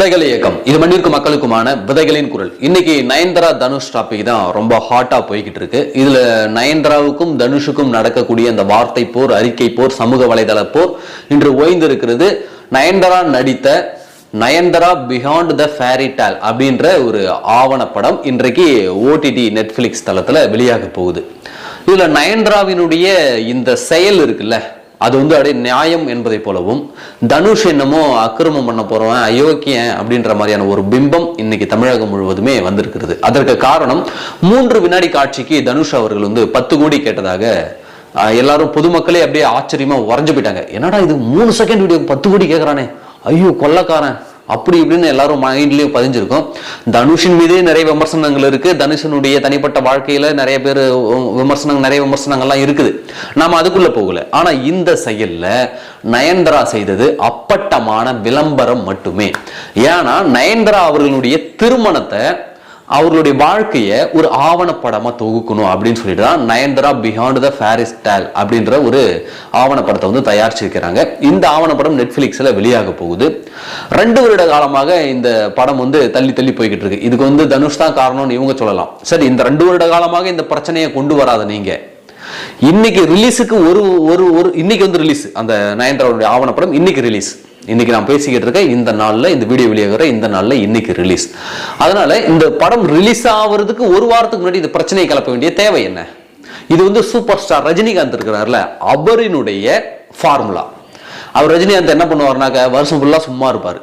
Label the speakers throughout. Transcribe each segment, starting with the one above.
Speaker 1: விதைகள் இயக்கம். இது மண்ணிற்கு மக்களுக்குமான விதைகளின் குரல். இன்னைக்கு நயன்தரா தனுஷ் டாபிக் தான் ரொம்ப ஹாட்டா போய்கிட்டு இருக்கு. இதுல நயன்தராவுக்கும் தனுஷுக்கும் நடக்கக்கூடிய அந்த வார்த்தை போர் அறிக்கை போர் சமூக வலைதள போர் இன்று ஓய்ந்திருக்கிறது நயன்தரா நடித்த நயன்தரா பியாண்ட் த ஃபேரி அப்படின்ற ஒரு ஆவணப்படம் இன்றைக்கு ஓடிடி நெட்ஃபிளிக்ஸ் தளத்துல வெளியாக போகுது. இதுல நயன்தராவினுடைய இந்த செயல் இருக்குல்ல அது வந்து அப்படியே நியாயம் என்பதை போலவும் தனுஷ் என்னமோ அக்கிரமம் பண்ண போறவன் அயோக்கியன் அப்படின்ற மாதிரியான ஒரு பிம்பம் இன்னைக்கு தமிழகம் முழுவதுமே வந்திருக்கிறது. அதற்கு காரணம் மூன்று வினாடி காட்சிக்கு தனுஷ் அவர்கள் வந்து பத்து கோடி கேட்டதாக எல்லாரும் பொதுமக்களே அப்படியே ஆச்சரியமா உறைஞ்சு போயிட்டாங்க. என்னடா இது மூணு செகண்ட் வீடியோ பத்து கோடி கேட்கறானே ஐயோ கொள்ளக்காரன். அப்படி இப்படின்னு எல்லாரும் மைண்ட்லயும் பதிஞ்சிருக்கும். தனுஷின் மீதே நிறைய விமர்சனங்கள் இருக்கு. தனுஷனுடைய தனிப்பட்ட வாழ்க்கையில நிறைய பேர் விமர்சனங்கள் நிறைய விமர்சனங்கள்லாம் இருக்குது. நாம அதுக்குள்ள போகல. ஆனா இந்த செயல்ல நயன்தரா செய்தது அப்பட்டமான விளம்பரம் மட்டுமே. ஏன்னா நயன்தரா அவர்களுடைய திருமணத்தை அவர்களுடைய வாழ்க்கையை ஒரு ஆவணப்படமா தொகுக்கணும் அப்படின்னு சொல்லிட்டு தான் Nayanthara beyond the fairy tale அப்படின்ற ஒரு ஆவணப்படத்தை வந்து தயாரிச்சிருக்கிறாங்க. இந்த ஆவணப்படம் நெட்ஃப்ளிக்ஸில் வெளியாக போகுது. ரெண்டு வருட காலமாக இந்த படம் வந்து தள்ளி தள்ளி போய்கிட்டு இருக்கு. இதுக்கு வந்து தனுஷ் தான் காரணம்னு இவங்க சொல்லலாம். சரி இந்த ரெண்டு வருட காலமாக இந்த பிரச்சனையை கொண்டு வராத நீங்க. இன்னைக்கு ரிலீஸுக்கு ஒரு ஒரு ஒரு இன்னைக்கு வந்து ரிலீஸ் அந்த நயன்தாராவுடைய ஆவணப்படம் இன்னைக்கு ரிலீஸ் இன்றைக்கி நான் பேசிக்கிட்டு இருக்கேன் இந்த நாளில் இந்த வீடியோ வெளியாகிற இந்த நாளில் இன்றைக்கி ரிலீஸ் அதனால் இந்த படம் ரிலீஸ் ஆகுறதுக்கு ஒரு வாரத்துக்கு முன்னாடி இந்த பிரச்சனையை கிளப்ப வேண்டிய தேவை என்ன? இது வந்து சூப்பர் ஸ்டார் ரஜினிகாந்த் இருக்கிறார்ல அவரினுடைய ஃபார்முலா அவர் ரஜினிகாந்த் என்ன பண்ணுவார்னாக்க வருஷம் ஃபுல்லாக சும்மா இருப்பார்.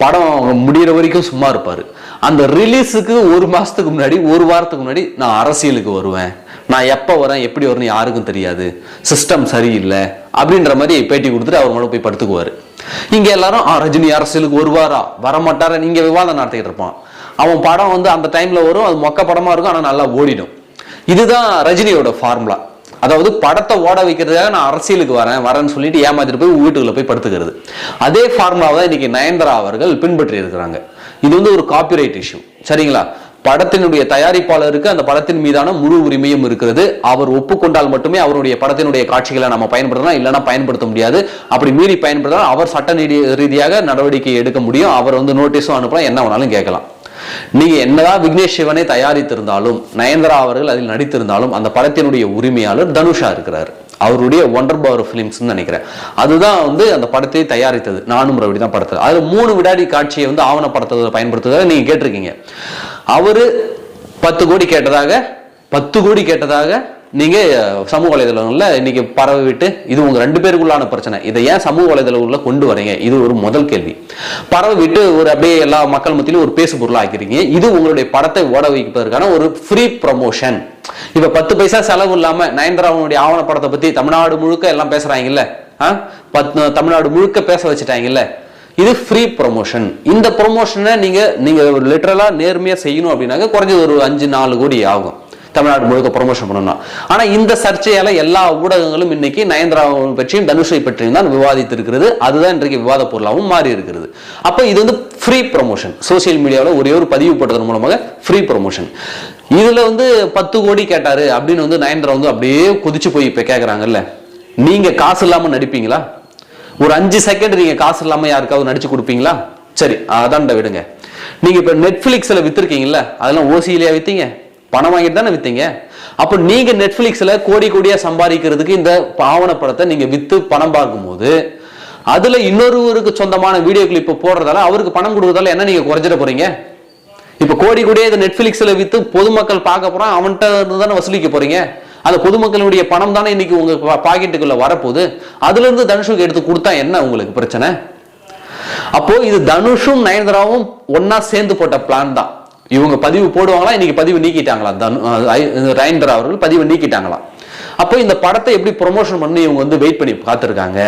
Speaker 1: படம் முடியிற வரைக்கும் சும்மா இருப்பார். அந்த ரிலீஸுக்கு ஒரு மாதத்துக்கு முன்னாடி ஒரு வாரத்துக்கு முன்னாடி நான் அரசியலுக்கு வருவேன். நான் எப்போ வரேன் எப்படி வரேன்னு யாருக்கும் தெரியாது. சிஸ்டம் சரியில்லை அப்படின்ற மாதிரி பேட்டி கொடுத்துட்டு அவர் மட்டும் போய் படுத்துக்குவார். இங்க எல்லாரும் ரஜினி அரசியலுக்கு வருவாரா? வரமாட்டாரா? நீங்க விவாதம் நடத்திக்கிட்டு இருப்பான். அவன் படம் வந்து அந்த டைம்ல வரும் அது மொக்க படமா இருக்கும் ஆனா நல்லா ஓடிடும். இதுதான் ரஜினியோட ஃபார்முலா அதாவது படத்தை ஓட வைக்கிறதுக்காக நான் அரசியலுக்கு வரேன் வரேன்னு சொல்லிட்டு ஏமாத்திட்டு போய் வீட்டுக்குள்ள போய் படுத்துக்கிறது. அதே ஃபார்முலாவை தான் இன்னைக்கு நயன்தரா அவர்கள் பின்பற்றி இருக்கிறாங்க இது வந்து ஒரு காப்பிரைட் இஷ்யூ சரிங்களா? படத்தினுடைய தயாரிப்பாளருக்கு அந்த படத்தின் மீதான முழு உரிமையும் இருக்கிறது. அவர் ஒப்புக்கொண்டால் மட்டுமே அவருடைய படத்தினுடைய காட்சிகளை நம்ம பயன்படுத்தலாம் இல்லைன்னா பயன்படுத்த முடியாது. அப்படி மீறி பயன்படுத்தினா அவர் சட்ட நீதி ரீதியாக நடவடிக்கை எடுக்க முடியும். அவர் வந்து நோட்டீஸும் அனுப்பலாம் என்ன வேணாலும் கேட்கலாம். நீங்க என்னதான் விக்னேஷ் சிவனை தயாரித்திருந்தாலும் நயன்தரா அவர்கள் அதில் நடித்திருந்தாலும் அந்த படத்தினுடைய உரிமையாளர் தனுஷா இருக்கிறார். அவருடைய ஒண்டர் பவர் ஃபிலிம்ஸ் நினைக்கிறேன். அதுதான் வந்து அந்த படத்தை தயாரித்தது. நானும் ரவி தான் படத்தது அதுல மூணு விடாடி காட்சியை வந்து ஆவணப்படுத்துவதை பயன்படுத்துவதாக நீங்க கேட்டிருக்கீங்க. அவரு பத்து கோடி கேட்டதாக பத்து கோடி கேட்டதாக நீங்க சமூக வலைதளங்கள்ல இன்னைக்கு பரவி விட்டு இது உங்க ரெண்டு பேருக்குள்ளான பிரச்சனை. இதை ஏன் சமூக வலைதளங்கள்ல கொண்டு வரீங்க? இது ஒரு முதல் கேள்வி. பரவி விட்டு ஒரு அப்படியே எல்லா மக்கள் மத்தியிலும் ஒரு பேசு பொருளா ஆக்கிறீங்க இது உங்களுடைய படத்தை ஓட வைப்பதற்கான ஒரு ஃப்ரீ ப்ரமோஷன் இப்ப பத்து பைசா செலவு இல்லாம நயன்தாராவனுடைய ஆவண படத்தை பத்தி தமிழ்நாடு முழுக்க எல்லாம் பேசுறாங்கல்ல? ஆ? தமிழ்நாடு முழுக்க பேச வச்சுட்டாங்கல்ல? இது ஃப்ரீ ப்ரொமோஷன் இந்த ப்ரொமோஷனை நீங்கள் ஒரு லிட்ரலாக நேர்மையாக செய்யணும் அப்படின்னாக்க குறைஞ்சது ஒரு அஞ்சு நாலு கோடி ஆகும். தமிழ்நாடு முழுக்க ப்ரொமோஷன் பண்ணணும் ஆனால் இந்த சர்ச்சையால் எல்லா ஊடகங்களும் இன்னைக்கு நயன்தராவை பற்றியும் தனுஷை பற்றியும் தான் விவாதித்திருக்கிறது. அதுதான் இன்றைக்கு விவாத பொருளாகவும் மாறி இருக்கிறது அப்போ இது வந்து ஃப்ரீ ப்ரொமோஷன் சோசியல் மீடியாவில் ஒரே ஒரு பதிவு போட்டதன் மூலமாக ஃப்ரீ ப்ரொமோஷன் இதில் வந்து பத்து கோடி கேட்டார் அப்படின்னு வந்து நயன்தரா வந்து அப்படியே கொதிச்சு போய் இப்போ கேட்குறாங்கல்ல நீங்கள் காசு இல்லாமல் நடிப்பீங்களா? ஒரு அஞ்சு செகண்ட் நீங்க காசு இல்லாம யாருக்காவது நடிச்சு கொடுப்பீங்களா? சரி அதான்டா விடுங்க. நீங்க இப்ப நெட்ஃபிளிக்ஸ்ல வித்திருக்கீங்கல்ல அதெல்லாம் ஓசியிலேயே வித்தீங்க? பணம் வாங்கிட்டு தானே வித்தீங்க? அப்ப நீங்க நெட்ஃபிளிக்ஸ்ல கோடி கோடியா சம்பாதிக்கிறதுக்கு இந்த ஆவணப்படத்தை படத்தை நீங்க வித்து பணம் பார்க்கும்போது அதுல இன்னொருவருக்கு சொந்தமான வீடியோ கிளிப் போடுறதால அவருக்கு பணம் கொடுக்கறதால என்ன நீங்க குறைஞ்சிட போறீங்க? இப்ப கோடி கோடியே இதை நெட்ஃபிளிக்ஸ்ல வித்து பொதுமக்கள் பார்க்க போறான் அவன்கிட்ட இருந்து தானே வசூலிக்க போறீங்க? அந்த பொதுமக்களுடைய பணம் தானே இன்னைக்கு உங்க பாக்கெட்டுக்குள்ள வரப்போகுது? அதுல இருந்து தனுஷுக்கு எடுத்து கொடுத்தா என்ன உங்களுக்கு பிரச்சனை? அப்போ இது தனுஷும் நயன்தராவும் ஒன்னா சேர்ந்து போட்ட பிளான் தான். இவங்க பதிவு போடுவாங்களா? இன்னைக்கு பதிவு நீக்கிட்டாங்களா தனு நயன்தரா அவர்கள் பதிவு நீக்கிட்டாங்களா அப்போ இந்த படத்தை எப்படி ப்ரொமோஷன் பண்ணி இவங்க வந்து வெயிட் பண்ணி பார்த்துருக்காங்க?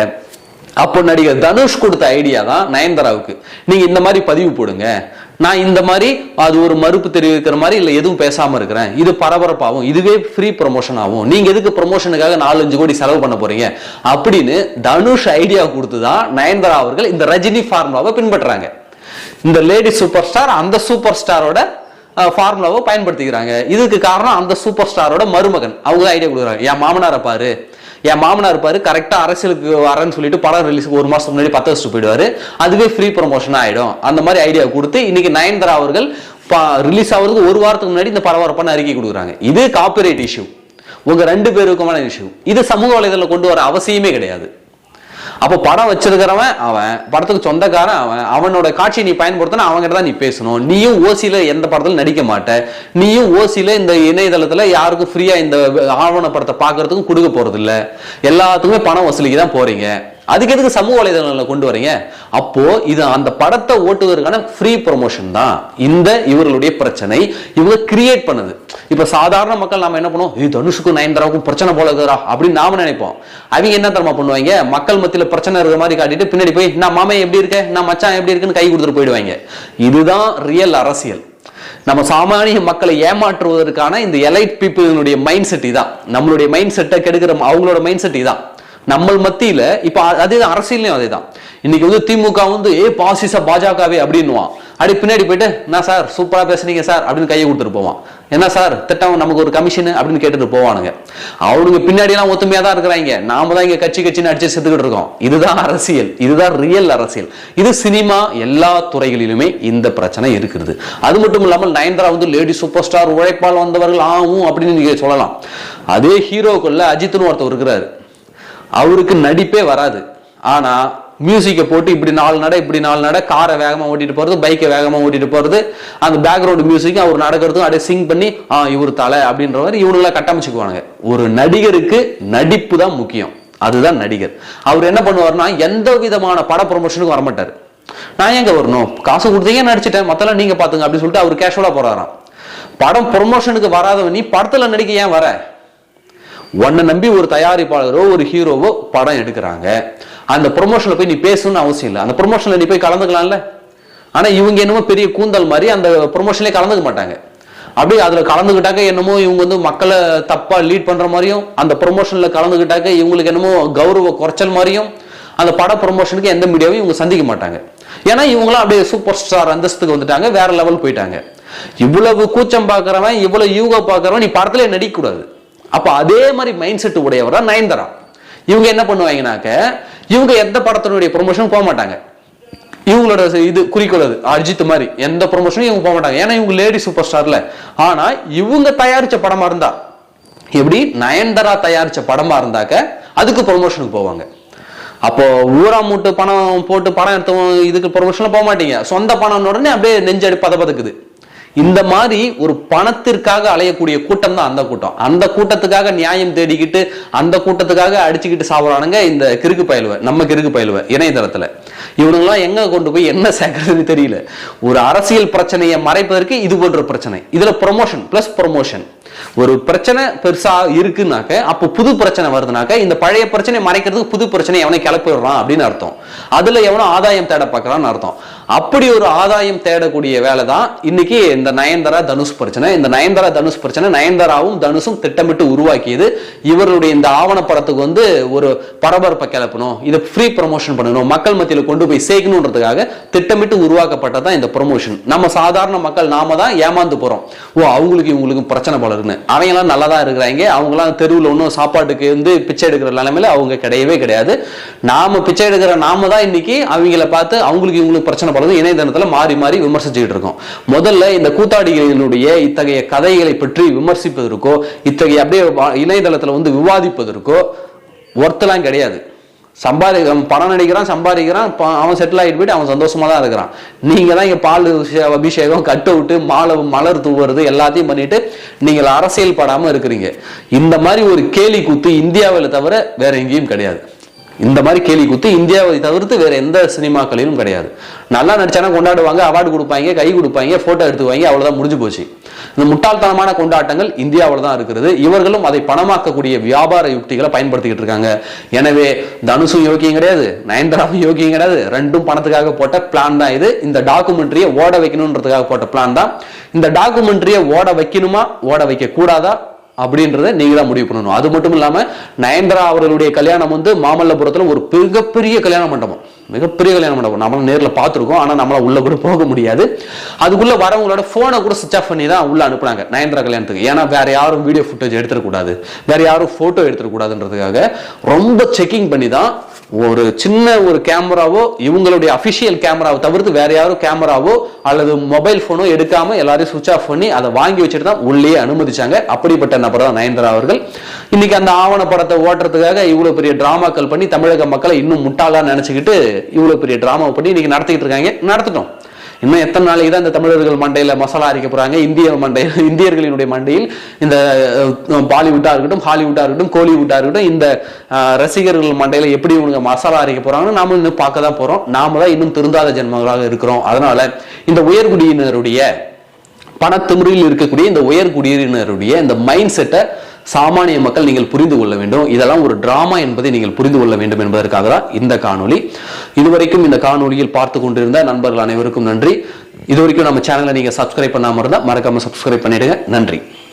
Speaker 1: அப்போ நடிகர் தனுஷ் கொடுத்த ஐடியா தான் நயன்தாராவுக்கு. நீங்க இந்த மாதிரி பதிவு போடுங்க. நான் இந்த மாதிரி அது ஒரு மறுப்பு தெரிவிக்கிற மாதிரி இல்லை எதுவும் பேசாம இருக்கிறேன். இது பரபரப்பாகும் இதுவே ஃப்ரீ ப்ரொமோஷன் ஆகும் நீங்க எதுக்கு ப்ரொமோஷனுக்காக நாலஞ்சு கோடி செலவு பண்ண போறீங்க? அப்படின்னு தனுஷ் ஐடியா கொடுத்து தான் நயன்தாரா அவர்கள் இந்த ரஜினி ஃபார்முலாவை பின்பற்றுறாங்க. இந்த லேடி சூப்பர் ஸ்டார் அந்த சூப்பர் ஸ்டாரோட ஃபார்முலாவை பயன்படுத்திக்கிறாங்க. இதுக்கு காரணம் அந்த சூப்பர் ஸ்டாரோட மருமகன். அவங்க ஐடியா கொடுக்குறாங்க. என் மாமனாரை பாரு என் மாமனார் இருப்பாரு கரெக்டா அரசியலுக்கு வரேன்னு சொல்லிட்டு படம் ரிலீஸுக்கு ஒரு மாசத்துக்கு முன்னாடி பத்து வருஷம் போயிடுவாரு. அதுவே ஃப்ரீ ப்ரொமோஷன் ஆயிடும். அந்த மாதிரி ஐடியா கொடுத்து இன்னைக்கு நயன்தாரா அவர்கள் ரிலீஸ் ஆகிறதுக்கு ஒரு வாரத்துக்கு முன்னாடி இந்த பரபரப்பான அறிக்கை கொடுக்குறாங்க. இது காப்பிரைட் இஷ்யூ உங்க ரெண்டு பேருக்குமான இஷ்யூ இது சமூக வலைதளம் கொண்டு வர அவசியமே கிடையாது. அப்போ படம் வச்சிருக்கிறவன் அவன் படத்துக்கு சொந்தக்காரன் அவன் அவனோட காட்சியை நீ பயன்படுத்தினா அவங்ககிட்ட தான் நீ பேசணும். நீயும் ஓசியில் எந்த படத்துல நடிக்க மாட்ட. நீயும் ஓசியில் இந்த இணையதளத்தில் யாருக்கும் ஃப்ரீயாக இந்த ஆவண படத்தை பார்க்கறதுக்கும் கொடுக்க போகிறதில்ல எல்லாத்துக்குமே பணம் வசூலிக்கு தான் போகிறீங்க அதுக்கு எதுக்கு சமூக வலைதளங்களில் கொண்டு வரீங்க? அப்போ இது அந்த படத்தை ஓட்டுவதற்கான ஃப்ரீ ப்ரொமோஷன் தான். இந்த இவர்களுடைய பிரச்சனை. இவங்க கிரியேட் பண்ணுது. இப்போ சாதாரண மக்கள் நாம என்ன பண்ணுவோம்? இது தனுஷுக்கும் நயன்தாராவுக்கும் பிரச்சனை போல இருக்கிறா அப்படின்னு நாம நினைப்போம். அவங்க என்ன தரமா பண்ணுவாங்க? மக்கள் மத்தியில் பிரச்சனை இருக்கிற மாதிரி காட்டிட்டு பின்னாடி போய் நான் மாமே எப்படி இருக்கேன்? நான் மச்சான் எப்படி இருக்குன்னு கை கொடுத்துட்டு போயிடுவாங்க. இதுதான் ரியல் அரசியல். நம்ம சாமானிய மக்களை ஏமாற்றுவதற்கான இந்த எலைட் பீப்புளினுடைய மைண்ட் செட் இதான். நம்மளுடைய மைண்ட் செட்டை கெடுக்கிற அவங்களோட மைண்ட் செட் இதான். நம்ம மத்தியில இப்ப அதே தான் அரசியலையும் அதே தான். இன்னைக்கு வந்து திமுக வந்து ஏ பாசிச பாஜகவே அப்படின்னுவான். அப்படி பின்னாடி போயிட்டு என்ன சார் சூப்பரா பேசுனீங்க சார் அப்படின்னு கையை கொடுத்துட்டு போவான். என்ன சார் திட்டம் நமக்கு ஒரு கமிஷன் அப்படின்னு கேட்டுட்டு போவானுங்க. அவனுங்க பின்னாடி எல்லாம் ஒத்துமையா தான் இருக்கிறாங்க. நாம தான் இங்க கட்சி கட்சின்னு அடிச்சு செத்துக்கிட்டு இருக்கோம். இதுதான் அரசியல். இதுதான் ரியல் அரசியல். இது சினிமா எல்லா துறைகளிலுமே இந்த பிரச்சனை இருக்கிறது. அது மட்டும் இல்லாமல் நயன்தாரா வந்து லேடி சூப்பர் ஸ்டார் உழைப்பால் வந்தவர்கள் ஆகும் அப்படின்னு நீங்க சொல்லலாம். அதே ஹீரோக்குள்ள அஜித்னு ஒருத்தர் இருக்கிறாரு. அவருக்கு நடிப்பே வராது. ஆனா மியூசிக்கை போட்டு இப்படி நாலு நட இப்படி நாலு நட காரை வேகமாக ஓட்டிட்டு போறது பைக்கை வேகமாக ஓட்டிட்டு போறது அந்த பேக்ரவுண்ட் மியூசிக் அவர் நடக்கிறதுக்கும் அப்படியே சிங் பண்ணி ஆ இவர் தலை அப்படின்ற மாதிரி இவனுங்கள கட்டமைச்சுக்குவானுங்க. ஒரு நடிகருக்கு நடிப்பு தான் முக்கியம். அதுதான் நடிகர். அவர் என்ன பண்ணுவார்னா எந்த விதமான பட ப்ரொமோஷனுக்கும் வரமாட்டார். நான் எங்க வரணும்? காசு கொடுத்தீங்க நடிச்சிட்டேன் மத்தெல்லாம் நீங்க பாத்துங்க அப்படின்னு சொல்லிட்டு அவர் கேஷுவலா போறாராம். படம் ப்ரொமோஷனுக்கு வராதவன் நீ படத்துல நடிக்க ஏன் வர? உன்னை நம்பி ஒரு தயாரிப்பாளரோ ஒரு ஹீரோவோ படம் எடுக்கிறாங்க. அந்த ப்ரொமோஷனில் போய் நீ பேசணும்னு அவசியம் இல்லை. அந்த ப்ரொமோஷனில் நீ போய் கலந்துக்கலாம்ல? ஆனால் இவங்க என்னமோ பெரிய கூந்தல் மாதிரி அந்த ப்ரொமோஷன்லேயே கலந்துக்க மாட்டாங்க. அப்படியே அதில் கலந்துக்கிட்டாக்க என்னமோ இவங்க வந்து மக்களை தப்பாக லீட் பண்ணுற மாதிரியும் அந்த ப்ரொமோஷனில் கலந்துக்கிட்டாக்க இவங்களுக்கு என்னமோ கௌரவ குறைச்சல் மாதிரியும் அந்த பட ப்ரொமோஷனுக்கு எந்த மீடியாவையும் இவங்க சந்திக்க மாட்டாங்க. ஏன்னா இவங்களாம் அப்படியே சூப்பர் ஸ்டார் அந்தஸ்துக்கு வந்துட்டாங்க வேற லெவல் போயிட்டாங்க. இவ்வளவு கூச்சம் பார்க்குறவன் இவ்வளவு யூகோ பார்க்குறவன் நீ படத்துல நடிக்கக்கூடாது. அப்போ அதே மாதிரி மைண்ட் செட் உடையவரா நயன்தாரா? இவங்க என்ன பண்ணுவாங்கனாக்க இவங்க எந்த படத்தினுடைய ப்ரொமோஷனும் போக மாட்டாங்க. இவங்களோட இது குறிக்கோள் அது அஜித் மாதிரி. எந்த ப்ரொமோஷனும் இவங்க போக மாட்டாங்க. ஏன்னா இவங்க லேடி சூப்பர் ஸ்டார்ல ஆனா இவங்க தயாரிச்ச படமா இருந்தா எப்படி? நயன்தாரா தயாரிச்ச படமா இருந்தாக்க அதுக்கு ப்ரொமோஷனுக்கு போவாங்க. அப்போ ஊரா மூட்டு பணம் போட்டு படம் எடுத்தவங்க இதுக்கு ப்ரொமோஷன்ல போக மாட்டீங்க. சொந்த பணம் உடனே அப்படியே நெஞ்சடி பதபதக்குது. இந்த மாதிரி ஒரு பணத்திற்காக அலையக்கூடிய கூட்டம் தான் அந்த கூட்டம். அந்த கூட்டத்துக்காக நியாயம் தேடிக்கிட்டு அந்த கூட்டத்துக்காக அடிச்சுக்கிட்டு சாப்பிட்றானுங்க இந்த கிறுக்கு பயிலுவை நம்ம கிறுக்கு பயிலுவை இணையதளத்தில். இவனுங்களாம் எங்க கொண்டு போய் என்ன சேர்க்கறதுன்னு தெரியல. ஒரு அரசியல் பிரச்சனையை மறைப்பதற்கு இது போன்ற பிரச்சனை. இதுல ப்ரொமோஷன் பிளஸ் ப்ரொமோஷன் ஒரு பிரச்சனை பெருசா இருக்குனாக்க அப்போ புது பிரச்சனை வருதுனாக்க இந்த பழைய பிரச்சனை மறைக்கிறதுக்கு புது பிரச்சனை எவனை கிளப்பிடுறான் அப்படின்னு அர்த்தம். அதுல எவனோ ஆதாயம் தேட பார்க்கறான்னு அர்த்தம். அப்படி ஒரு ஆதாயம் தேடக்கூடிய வேலை தான் இன்னைக்கு இந்த நயன்தாரா தனுஷ் பிரச்சனை. இந்த நயன்தாரா தனுஷ் பிரச்சனை நயன்தாராவும் தனுஷும் திட்டமிட்டு உருவாக்கியது. இவர்களுடைய இந்த ஆவணப்படத்துக்கு வந்து ஒரு பரபரப்பை கிளப்பணும் இதை ஃப்ரீ ப்ரொமோஷன் பண்ணணும் மக்கள் மத்தியில் கொண்டு போய் சேர்க்கணுன்றதுக்காக திட்டமிட்டு உருவாக்கப்பட்டதான் இந்த ப்ரொமோஷன் நம்ம சாதாரண மக்கள் நாம தான் ஏமாந்து போறோம். ஓ அவங்களுக்கு இவங்களுக்கு பிரச்சனை போல இருக்குன்னு. அவங்களாம் நல்லா தான் இருக்கிறாங்க. அவங்களாம் தெருவில் ஒன்றும் சாப்பாட்டுக்கு வந்து பிச்சை எடுக்கிற நிலைமையில அவங்க கிடையவே கிடையாது. நாம பிச்சை எடுக்கிற நாம தான் இன்னைக்கு அவங்கள பார்த்து அவங்களுக்கு இவங்களுக்கு பிரச்சனை படுறது இணையதளத்தில் மாறி மாறி விமர்சிச்சுக்கிட்டு இருக்கோம். முதல்ல இந்த கூத்தாடிகளினுடைய இத்தகைய கதைகளை பற்றி விமர்சிப்பதற்கோ இத்தகைய அப்படியே இணையதளத்தில் வந்து விவாதிப்பதற்கோ ஒர்த்தெல்லாம் கிடையாது. சம்பாதி பணம் நடிக்கிறான் சம்பாதிக்கிறான் அவன் செட்டில் ஆகிட்டு போயிட்டு அவன் சந்தோஷமா தான் இருக்கிறான். நீங்க தான் இங்க பால் அபிஷேகம் கட் அவுட்டு மாலை மலர் தூவுறது எல்லாத்தையும் பண்ணிட்டு நீங்கள் அரசியல் படாம இருக்கிறீங்க. இந்த மாதிரி ஒரு கேலி கூத்து இந்தியாவில் தவிர வேற எங்கேயும் கிடையாது. இந்த மாதிரி கேலி குத்து இந்தியாவை தவிர்த்து வேற எந்த சினிமாக்களிலும் கிடையாது. நல்லா நடிச்சானா கொண்டாடுவாங்க அவார்டு கொடுப்பாங்க கை கொடுப்பாங்க போட்டோ எடுத்துவாங்க அவ்வளவுதான் முடிஞ்சு போச்சு. இந்த முட்டாள்தனமான கொண்டாட்டங்கள் இந்தியாவில் தான் இருக்கிறது இவர்களும் அதை பணமாக்கக்கூடிய வியாபார யுக்திகளை பயன்படுத்திக்கிட்டு இருக்காங்க. எனவே தனுஷும் யோக்கியம் கிடையாது நயன்தாராவும் யோக்கியம் கிடையாது. ரெண்டும் பணத்துக்காக போட்ட பிளான் தான் இது. இந்த டாக்குமெண்ட்ரியை ஓட வைக்கணுன்றதுக்காக போட்ட பிளான் தான். இந்த டாக்குமெண்ட்ரியை ஓட வைக்கணுமா ஓட வைக்க கூடாதா அப்படின்றத நீங்க தான் முடிவு பண்ணணும். அது மட்டும் இல்லாம நயன்தாரா அவர்களுடைய கல்யாணம் வந்து மாமல்லபுரத்துல ஒரு மிகப்பெரிய கல்யாண மண்டபம். மிகப்பெரிய கல்யாண மண்டபம் நம்மளும் நேரில் பார்த்துருக்கோம். ஆனால் நம்மளால் உள்ளே கூட போக முடியாது. அதுக்குள்ளே வரவங்களோட ஃபோனை கூட சுவிச் ஆஃப் பண்ணி தான் உள்ளே அனுப்புனாங்க நயன்தாரா கல்யாணத்துக்கு. ஏன்னா வேற யாரும் வீடியோ ஃபுட்டேஜ் எடுத்துடக்கூடாது வேறு யாரும் ஃபோட்டோ எடுத்துடக்கூடாதுன்றதுக்காக ரொம்ப செக்கிங் பண்ணி தான் ஒரு சின்ன ஒரு கேமராவோ இவங்களுடைய அஃபிஷியல் கேமராவை தவிர்த்து வேற யாரும் கேமராவோ அல்லது மொபைல் ஃபோனோ எடுக்காம எல்லாரையும் சுவிச் ஆஃப் பண்ணி அதை வாங்கி வச்சுட்டு தான் உள்ளே அனுமதிச்சாங்க. அப்படிப்பட்ட நபர் தான் நயன்தரா அவர்கள். இன்னைக்கு அந்த ஆவண படத்தை ஓட்டுறதுக்காக இவ்வளவு பெரிய டிராமாக்கள் பண்ணி தமிழக மக்களை இன்னும் முட்டாளா நினைச்சுக்கிட்டு இவ்வளோ பெரிய ட்ராமா பண்ணி இன்னைக்கு நடத்திக்கிட்டு இருக்காங்க. நடத்திட்டோம். இன்னும் எத்தனை நாளைக்கு தான் இந்த தமிழர்கள் மண்டையில் மசாலா அரைக்க போறாங்க? இந்திய மண்டையில் இந்தியர்களினுடைய மண்டையில் இந்த பாலிவுட்டாக பாலிவுட்டா இருக்கட்டும் ஹாலிவுட்டா இருக்கட்டும் கோலிவுட்டாக இருக்கட்டும் இந்த ரசிகர்கள் மண்டையில் எப்படி இவங்க மசாலா அரைக்க போகிறாங்கன்னு நாம இன்னும் பார்க்க தான் போறோம். நாம தான் இன்னும் திருந்தாத ஜென்மங்களாக இருக்கிறோம். அதனால இந்த உயர்குடியினருடைய பணத்திமுறையில் இருக்கக்கூடிய இந்த உயர்குடியினருடைய இந்த மைண்ட் செட்டை சாமானிய மக்கள் நீங்கள் புரிந்து கொள்ள வேண்டும். இதெல்லாம் ஒரு டிராமா என்பதை நீங்கள் புரிந்து கொள்ள வேண்டும் என்பதற்காக தான் இந்த காணொலி இதுவரைக்கும் இந்த காணொலியில் பார்த்து கொண்டிருந்த நண்பர்கள் அனைவருக்கும் நன்றி. இதுவரைக்கும் நம்ம சேனலை நீங்க சப்ஸ்கிரைப் பண்ணாம இருந்தா மறக்காம சப்ஸ்கிரைப் பண்ணிடுங்க. நன்றி.